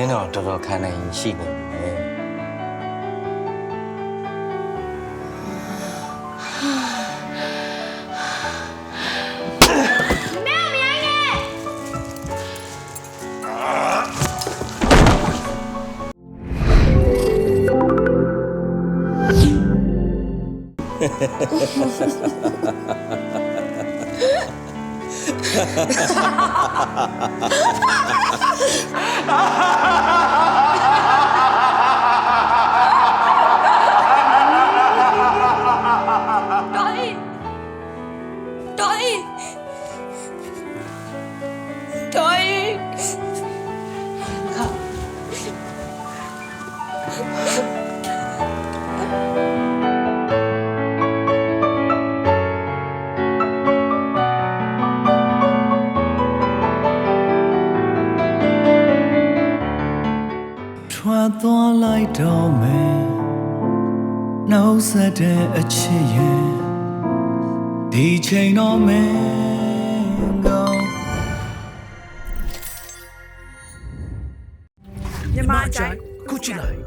င်းတော့တော်တော်ခံနိုင်ရင်ရှိနေတယ်တော် တော်အေးတော်အေးခါထွက်သွားလိုက်တော့မယ်နှုတ်ဆက်တဲ့အချစ်ရဲ့ ဒီချိန်တော့မင်းကောင်းမြန်မာအကြိုက်ခုချစ်လိုက်